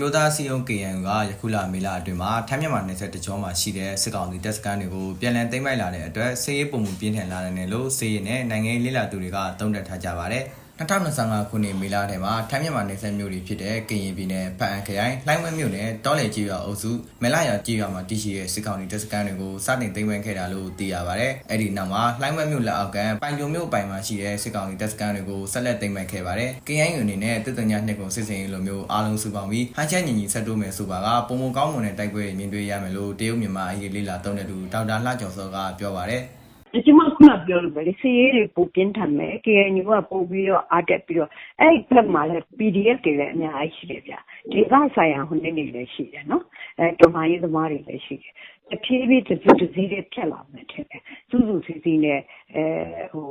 မျိုးသားစီယုံ KNU ကယခုလမေလအတွင်းမှာထိုင်းမြန်မာနယ်စပ်တကြောမှာရှိတဲ့စစ်ကောင်စီတပ်စခန်းတွေကိုပြန်လည်သိမ်းပိုက်လာတဲ့အတွက်စစ်ရေးပုံမှုပြင်းထန်လာတယ်လို့စစ်ရေးနဲ့နိုင်ငံရေးလေ့လာသူတွေကသုံးသပ်ထားကြပါတယ်။ 2025ခုနှစ်မေလထဲမှာထိုင်းမြန်မာနယ်စပ်မြို့တွေဖြစ်တဲ့ကရင်ပြည်နယ်ဖအံခရိုင်လှိုင်းဝဲမြို့နယ်တောလေကြီးရွာအုပ်စုမဲလာရွာကြီးရွာမှာတည်ရှိတဲ့စစ်ကောင်စီတပ်စခန်းတွေကိုစတင်သိမ်းပိုက်ခဲ့တာလို့သိရပါတယ်။အဲ့ဒီနောက်မှာလှိုင်းဝဲမြို့လက်အောက်ကပိုင်ကြုံမြို့ပိုင်မှာရှိတဲ့စစ်ကောင်စီတပ်စခန်းတွေကိုဆက်လက်သိမ်းပိုက်ခဲ့ပါတယ်။ KNU အနေနဲ့တစ်တညာနှစ်ကုန်စစ်စင်ရေးလိုမျိုးအားလုံးစုပေါင်းပြီးဟန်ချက်ညီညီဆက်တိုးမယ်ဆိုပါကပုံမကောင်းမွန်တဲ့တိုက်ပွဲတွေမြင်တွေ့ရမယ်လို့တရုတ်မြန်မာအရေးလေးလာသုံးတဲ့သူဒေါက်တာလှကျော်စောကပြောပါတယ်။ကျ မခုနပြောလို့ပဲလေစီရေးတွေပိုပြင်းထန်မယ် KNU ကပို့ပြီးတော့အားတက်ပြီးတော့အဲ့ဒီဘက်မှာလည်း PDF တွေလည်းအများကြီးရှိတယ်ဗျဒီကဆိုင်ရာဟိုနေ့နေလည်းရှိတယ်နော်အဲတော်မကြီးသမားတွေလည်းရှိတယ်တဖြည်းဖြည်းတစ်စုတစ်စည်းတွေဖြတ်လာမယ်ထင်တယ်စုစုစည်းစည်းနဲ့အဲဟို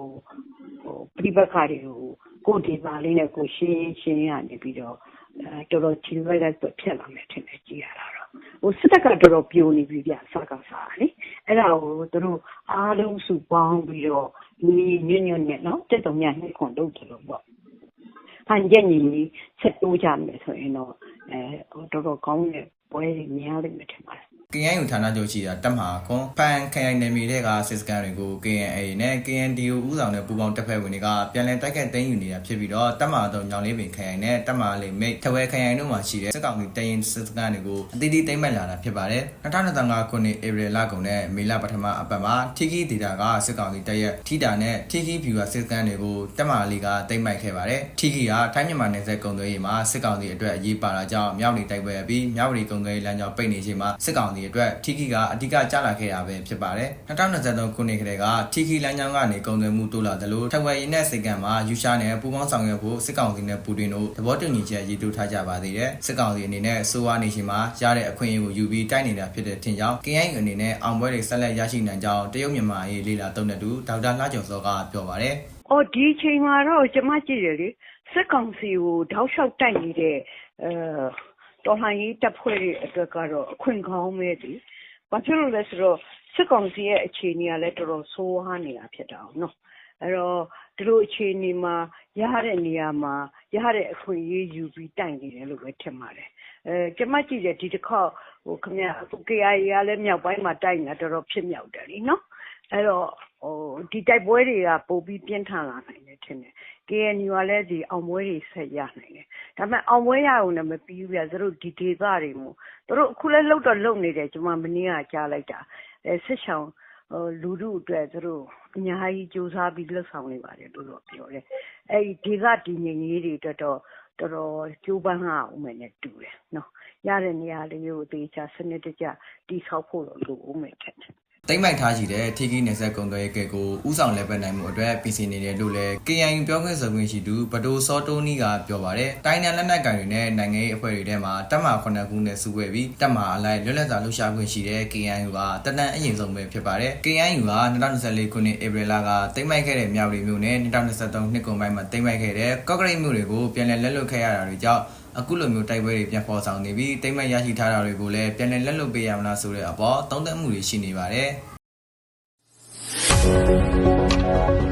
ဟိုပြပခါတွေကိုကိုယ်ဒီပါလေးနဲ့ကိုရှင်းရှင်းရနေပြီးတော့အဲတော်တော်ချီလိုက်လိုက်ဖြတ်လာမယ်ထင်တယ်ကြည်ရတာတော့ဟိုစစ်တပ်ကတော်တော်ပြိုနေပြီဗျစကားစားလေ အဲ့ဒါကိုသူတို့အားလုံးစုပေါင်းပြီးတော့ညီညွတ်ညွတ်နဲ့နော်တက်တော်များနှစ်ခွန်လုပ်တယ်လို့ပေါ့ဟန်ချက်ညီညီဆက်တိုးကြမယ်ဆိုရင်တော့အဲဟိုတော်တော်ကောင်းတဲ့ပွဲတွေများလိမ့်မယ်ထင်ပါတယ် KNU ဌာနချုပ်ရှိတာတပ်မဟာခွန်ဖန်ခရိုင်နယ်မြေတွေကစစ်စကန်တွေကို KNA နဲ့ KNDO ဥဆောင်တဲ့ပူးပေါင်းတပ်ဖွဲ့ဝင်တွေကပြန်လည်တိုက်ခတ်သိမ်းယူနေတာဖြစ်ပြီးတော့တပ်မဟာတော့ညောင်လေးပင်ခရိုင်နဲ့တပ်မဟာလေးမိတ်ထဝဲခရိုင်တို့မှာရှိတဲ့စစ်ကောင်စီတရင်စစ်စကန်တွေကိုအသီးသီးသိမ်းပိုက်လာတာဖြစ်ပါတယ်2025ခုနှစ်ဧပြီလကုန်နဲ့မေလပထမအပတ်မှာထီကီဒေတာကစစ်ကောင်စီတပ်ရဲ့ထီတာနဲ့ထီကီဖြူကစစ်စကန်တွေကိုတပ်မဟာလေးကသိမ်းပိုက်ခဲ့ပါတယ်ထီကီကထိုင်းမြန်မာနယ်စပ်ကုန်သွယ်ရေးမှာစစ်ကောင်စီအတွက်အရေးပါတာကြောင့်မြောက်နေတိုက်ပွဲပြီးမြောက်ရီကုန်သွယ်ရေးလမ်းကြောင်းပိတ်နေချိန်မှာစစ်ကောင်စီအတွက်ထီကီကအဓိကကျလာခဲ့တာပဲဖြစ်ပါတယ်2023ခုနှစ်ကတည်းကထီကီလမ်းကြောင်းကနေကုန်သွယ်မှုတိုးလာတယ်လို့ထဝယ်ရင်းနဲ့စိတ်ကံမှာယူရှာနဲ့ပူးပေါင်းဆောင်ရွက်ဖို့စစ်ကောင်စီနဲ့ပူတင်တို့သဘောတူညီချက်ရေးထိုးထားကြပါသေးတယ်စစ်ကောင်စီအနေနဲ့စိုးဝါနေရှင်မှာရတဲ့အခွင့်အရေးကိုယူပြီးတိုက်နေတာဖြစ်တဲ့ထင်ကြောင်း KNU အနေနဲ့အောင်ပွဲတွေဆက်လက်ရရှိနိုင်ကြောင်းတရုတ်မြန်မာရေးလေးလာသုံးတဲ့သူဒေါက်တာလှကျော်စောကပြောပါတယ်။အော်ဒီအချိန်မှာတော့ကျမကြည့်တယ်လေစစ်ကောင်စီကိုထောက်လျှောက်တိုက်နေတဲ့အဲ တော်လှန်ရေးတပ်ဖွဲ့တွေအတွက်ကတော့ အခွင့်ကောင်းပဲဒီ။ဘာဖြစ်လို့လဲဆိုတော့ စစ်ကောင်စီရဲ့အခြေအနေကလည်း တော်တော်ဆိုးဝါးနေတာဖြစ်တာအောင်နော်။အဲ့တော့ဒီလိုအခြေအနေမှာရတဲ့နေရာမှာရတဲ့အခွင့်အရေးယူပြီးတိုက်နေတယ်လို့ပဲထင်ပါတယ်။အဲကျမကြည့်တယ်ဒီတစ်ခေါက်ဟိုခမရအခု KIA ကလည်းမြောက်ပိုင်းမှာတိုက်နေတာတော်တော်ဖြစ်မြောက်တယ်လीနော်။အဲ့တော့ဟိုဒီတိုက်ပွဲတွေကပိုပြီးပြင်းထန်လာနိုင်တယ်ထင်တယ် KNU ကလည်းဒီအောင်ပွဲတွေဆက်ရနိုင်တယ် ဒါပေမဲ့အောင်ပွဲရအောင်လည်းမပြီးဘူးပြသူတို့ဒီဒေသတွေမို့သူတို့အခုလည်းလှုပ်တော့လှုပ်နေတယ်ကျွန်မမနေ့ကကြားလိုက်တာအဲစစ်ဆောင်ဟိုလူတို့အတွက်သူတို့အများကြီးစူးစမ်းပြီးလှုပ်ဆောင်နေပါတယ်လို့တော့ပြောတယ်အဲဒီဒေသတည်ငြိမ်ရေးတွေအတွက်တော့တော်တော်ကြိုးပမ်းရအောင်မယ်နဲ့တူတယ်နော်ရတဲ့နေရာလေးကိုအသေးချာစနစ်တကျတိဆောက်ဖို့တော့လိုဦးမယ်ထင်တယ် တိမ့်မိုက်ထားရှိတဲ့ထီကီနယ်ဆက်ကုံသွဲကဲကိုဥဆောင်လဲပတ်နိုင်မှုအတွက်ပြင်ဆင်နေတယ်လို့လည်း KNU ပြောခွင့်ဆိုခွင့်ရှိသူဘဒိုစောတိုးနီကပြောပါတယ်။တိုင်းနယ်လက်နက်ကိုင်တွေနဲ့နိုင်ငံရေးအဖွဲ့တွေထဲမှာတပ်မ9ခုနဲ့စုဖွဲ့ပြီးတပ်မအလိုက်လွတ်လပ်စွာလှုပ်ရှားခွင့်ရှိတဲ့ KNU ကတနန်အရင်ဆုံးပဲဖြစ်ပါတယ်။ KNU က2024ခုနှစ်ဧပြီလကတိမ့်မိုက်ခဲ့တဲ့မြောက်ရီမြို့နဲ့2023နှစ်ကုန်ပိုင်းမှာတိမ့်မိုက်ခဲ့တဲ့ကော့ကရိတ်မြို့တွေကိုပြန်လည်လက်လွတ်ခဲ့ရတာတွေကြောင့် အခုလိုမျိုးတိုက်ပွဲတွေပြန်ပေါ်ဆောင်နေပြီးတိမ့်မတ်ရရှိထားတာတွေကိုလည်းပြန်လည်လက်လွတ်ပေးရမလားဆိုတဲ့အပေါ်သုံးသပ်မှုတွေရှိနေပါတယ်။